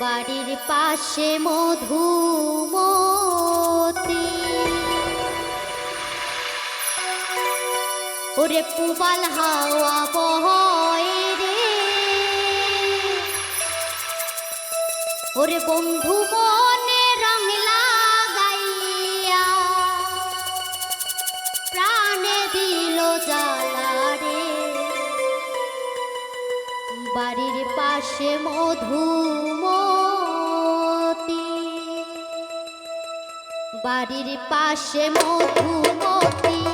বাড়ির পাশে মধুমতি। ওরে পুবাল হাওয়া বয় রে। ওরে বন্ধু মনে পাশে মধুমতি। বাড়ির পাশে মধুমতি।